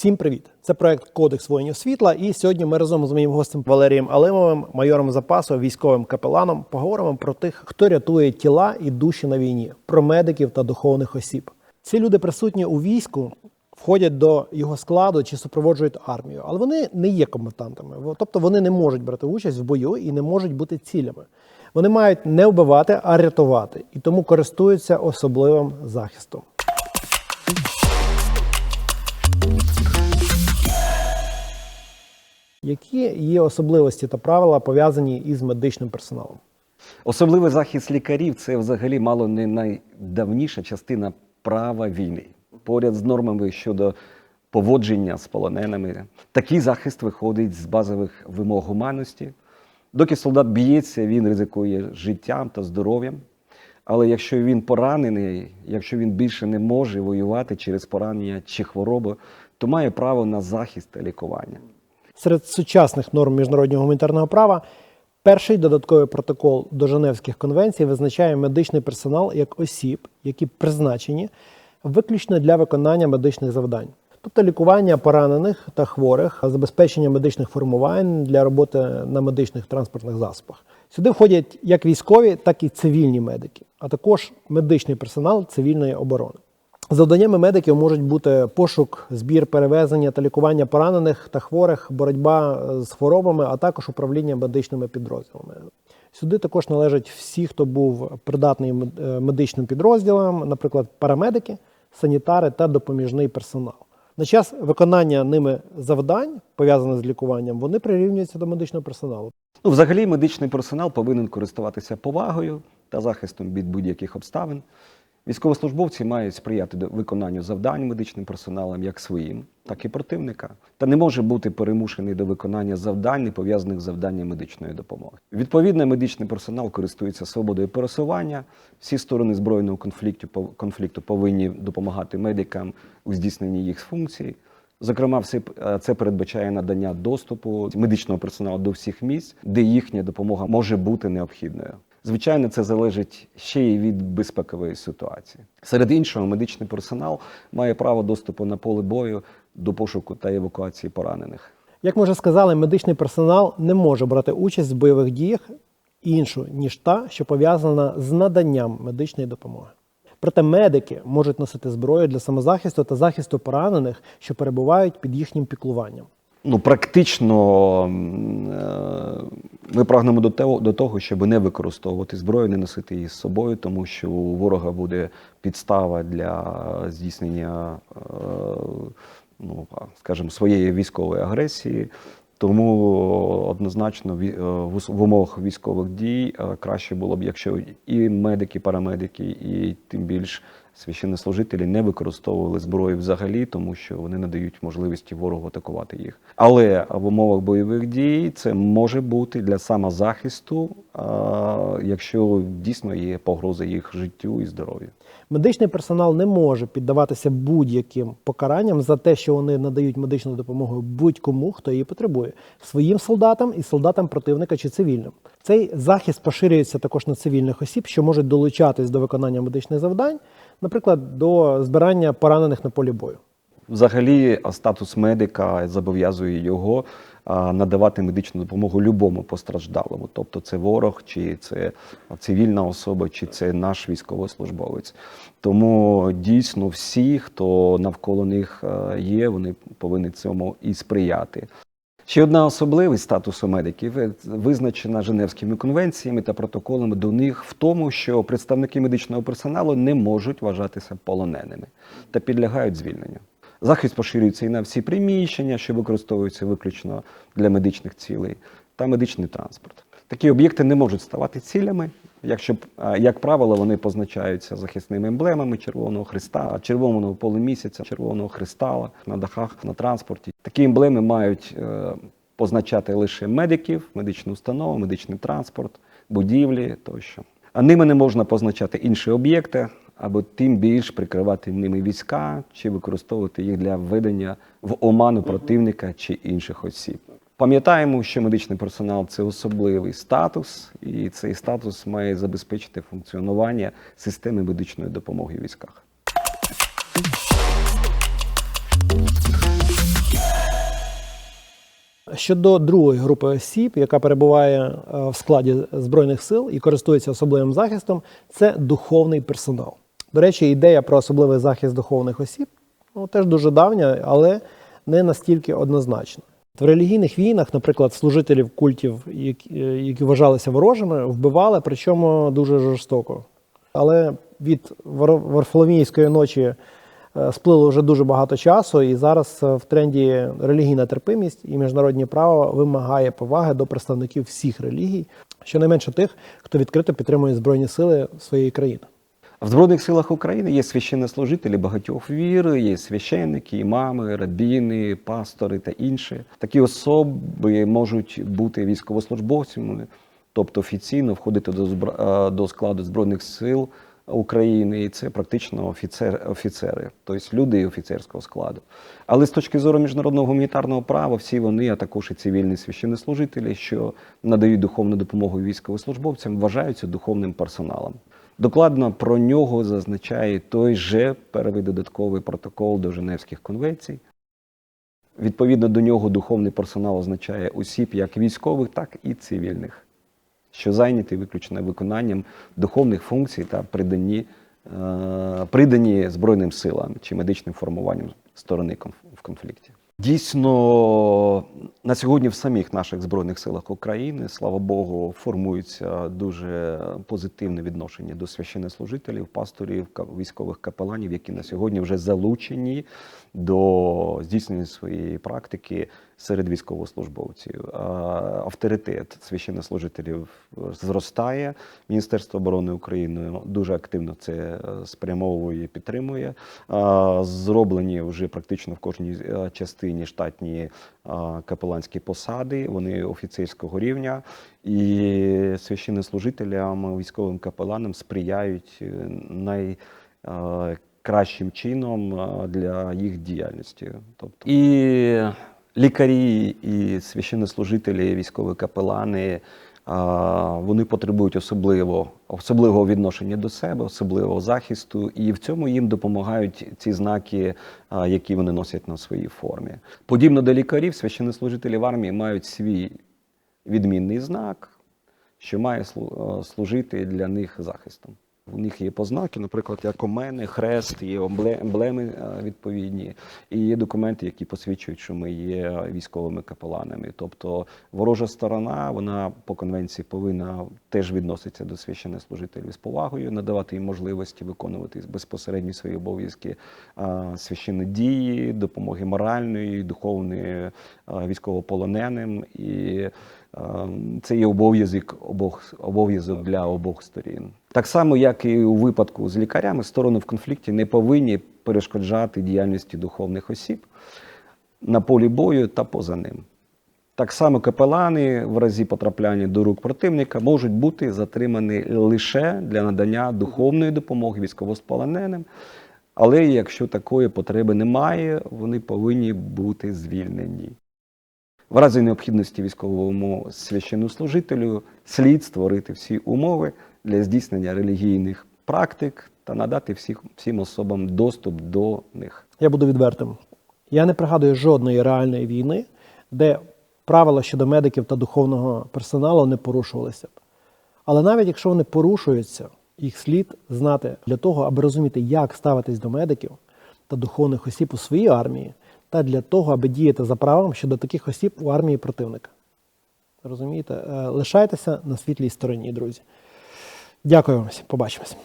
Всім привіт! Це проект Кодекс воїнів світла. І сьогодні ми разом з моїм гостем Валерієм Алимовим, майором запасу, військовим капеланом, поговоримо про тих, хто рятує тіла і душі на війні, про медиків та духовних осіб. Ці люди присутні у війську, входять до його складу чи супроводжують армію, але вони не є комбатантами. Тобто вони не можуть брати участь в бою і не можуть бути цілями. Вони мають не вбивати, а рятувати, і тому користуються особливим захистом. Які є особливості та правила пов'язані із медичним персоналом? Особливий захист лікарів це взагалі мало не найдавніша частина права війни. Поряд з нормами щодо поводження з полоненими. Такий захист виходить з базових вимог гуманності. Доки солдат б'ється, він ризикує життям та здоров'ям. Але якщо він поранений, якщо він більше не може воювати через поранення чи хворобу, то має право на захист та лікування. Серед сучасних норм міжнародного гуманітарного права перший додатковий протокол до Женевських конвенцій визначає медичний персонал як осіб, які призначені виключно для виконання медичних завдань, тобто лікування поранених та хворих, забезпечення медичних формувань для роботи на медичних транспортних засобах. Сюди входять як військові, так і цивільні медики, а також медичний персонал цивільної оборони. Завданнями медиків можуть бути пошук, збір, перевезення та лікування поранених та хворих, боротьба е, з хворобами, а також управління медичними підрозділами. Сюди також належать всі, хто був придатний е, медичним підрозділам, наприклад, парамедики, санітари та допоміжний персонал. На час виконання ними завдань, пов'язаних з лікуванням, вони прирівнюються до медичного персоналу. Ну, взагалі, медичний персонал повинен користуватися повагою та захистом від будь-яких обставин. Військовослужбовці мають сприяти до виконанню завдань медичним персоналом як своїм, так і противника, та не може бути перемушений до виконання завдань, не пов'язаних з завданням медичної допомоги. Відповідно, медичний персонал користується свободою пересування. Всі сторони збройного конфлікту конфлікту повинні допомагати медикам у здійсненні їх функцій. Зокрема, все е, це передбачає надання доступу медичного персоналу до всіх місць, де їхня допомога може бути необхідною. Звичайно, це залежить ще й від безпекової ситуації. Серед іншого, медичний персонал має право доступу на поле бою до пошуку та евакуації поранених. Як ми вже сказали, медичний персонал не може брати участь в бойових діях іншу, ніж та, що пов'язана з наданням медичної допомоги. Проте медики можуть носити зброю для самозахисту та захисту поранених, що перебувають під їхнім піклуванням. Ну, практично е, ми прагнемо до того, до того, щоб не використовувати зброю, не носити її з собою, тому що у ворога буде підстава для здійснення, е, ну, скажімо, своєї військової агресії. Тому однозначно е, в умовах військових дій краще було б, якщо і медики, парамедики, і тим більш священнослужителі не використовували зброю взагалі, тому що вони не дають можливості ворогу атакувати їх. Але в умовах бойових дій це може бути для самозахисту, якщо дійсно є погроза їх життю і здоров'ю. Медичний персонал не може піддаватися будь-яким покаранням за те, що вони надають медичну допомогу будь-кому, хто її потребує, своїм солдатам і солдатам противника чи цивільним. Цей захист поширюється також на цивільних осіб, що можуть долучатись до виконання медичних завдань, наприклад, до збирання поранених на полі бою. Взагалі, статус медика зобов'язує його надавати медичну допомогу любому постраждалому, тобто це ворог, чи це цивільна особа, чи це наш військовослужбовець. Тому дійсно всі, хто навколо них є, вони повинні цьому і сприяти. Ще одна особливість статусу медиків е, визначена Женевськими конвенціями та протоколами до них в тому, що представники медичного персоналу не можуть вважатися полоненими та підлягають звільненню. Захист поширюється і на всі приміщення, що використовуються виключно для медичних цілей, та медичний транспорт. Такі об'єкти не можуть ставати цілями, якщо, як правило, вони позначаються захисними емблемами Червоного Христа, червоного полумісяця, Червоного Христа на дахах, на транспорті. Такі емблеми мають е, позначати лише медиків, медичну установу, медичний транспорт, будівлі тощо. А ними не можна позначати інші об'єкти, або тим більш прикривати ними війська чи використовувати їх для введення в оману противника чи інших осіб. Пам'ятаємо, що медичний персонал це особливий статус, і цей статус має забезпечити функціонування системи медичної допомоги в військах. Щодо другої групи осіб, яка перебуває е, в складі Збройних сил і користується особливим захистом, це духовний персонал. До речі, ідея про особливий захист духовних осіб ну, теж дуже давня, але не настільки однозначна. В релігійних війнах, наприклад, служителів культів, які, е, які вважалися ворожими, вбивали, причому дуже жорстоко. Але від Вар- Варфоломіївської ночі е, сплило вже дуже багато часу, і зараз е, в тренді релігійна терпимість і міжнародне право вимагає поваги до представників всіх релігій, щонайменше тих, хто відкрито підтримує збройні сили своєї країни. В Збройних силах України є священнослужителі багатьох вір, є священники, імами, рабіни, пастори та інші. Такі особи можуть бути військовослужбовцями, тобто офіційно входити до, збра- е, до складу Збройних сил України, і це практично офіцер, офіцери, тобто люди офіцерського складу. Але з точки зору міжнародного гуманітарного права, всі вони, а також і цивільні священнослужителі, що надають духовну допомогу військовослужбовцям, вважаються духовним персоналом. Докладно про нього зазначає той же перший додатковий протокол до Женевських конвенцій. Відповідно до нього духовний персонал означає осіб як військових, так і цивільних, що зайняті виключно виконанням духовних функцій та придані, е, придані Збройним силам чи медичним формуванням сторони в конфлікті. Дійсно, на сьогодні в самих наших збройних силах України, слава Богу, формується дуже позитивне відношення до священнослужителів, пасторів, військових капеланів, які на сьогодні вже залучені до здійснення своєї практики серед військовослужбовців. Авторитет священнослужителів зростає. Міністерство оборони України дуже активно це е, спрямовує підтримує. Зроблені вже практично в кожній е, частині штатні капеланські посади, вони офіцерського рівня, і священнослужителям, військовим капеланам сприяють е, най е, кращим чином е, для їх діяльності. Тобто і лікарі, і священнослужителі, військові капелани. Вони потребують особливо, особливого відношення до себе, особливого захисту, і в цьому їм допомагають ці знаки, які вони носять на своїй формі. Подібно до лікарів, священнослужителі в армії мають свій відмінний знак, що має слу- служити для них захистом. У них є познаки, наприклад, як у мене, хрест, є ембле- емблеми е, відповідні, і є документи, які посвідчують, що ми є військовими капеланами. Тобто ворожа сторона, вона по конвенції повинна теж відноситися до священнослужителів з повагою, надавати їм можливості виконувати безпосередньо свої обов'язки е, священнодії, допомоги моральної, духовної е, військовополоненим. І Це є обов'язок обов'язок для обох сторін. Так само, як і у випадку з лікарями, сторони в конфлікті не повинні перешкоджати діяльності духовних осіб на полі бою та поза ним. Так само капелани в разі потрапляння до рук противника можуть бути затримані лише для надання духовної допомоги військовополоненим, але якщо такої потреби немає, вони повинні бути звільнені. В разі необхідності військовому священнослужителю слід створити всі умови для здійснення релігійних практик та надати всіх, всім особам доступ до них. Я буду відвертим. Я не пригадую жодної реальної війни, де правила щодо медиків та духовного персоналу не порушувалися. Але навіть якщо вони порушуються, їх слід знати для того, аби розуміти, як ставитись до медиків та духовних осіб у своїй армії, та для того, аби діяти за правом щодо таких осіб у армії противника. Розумієте? Е, Лишайтеся на світлій стороні, друзі. Дякую вам. Побачимось.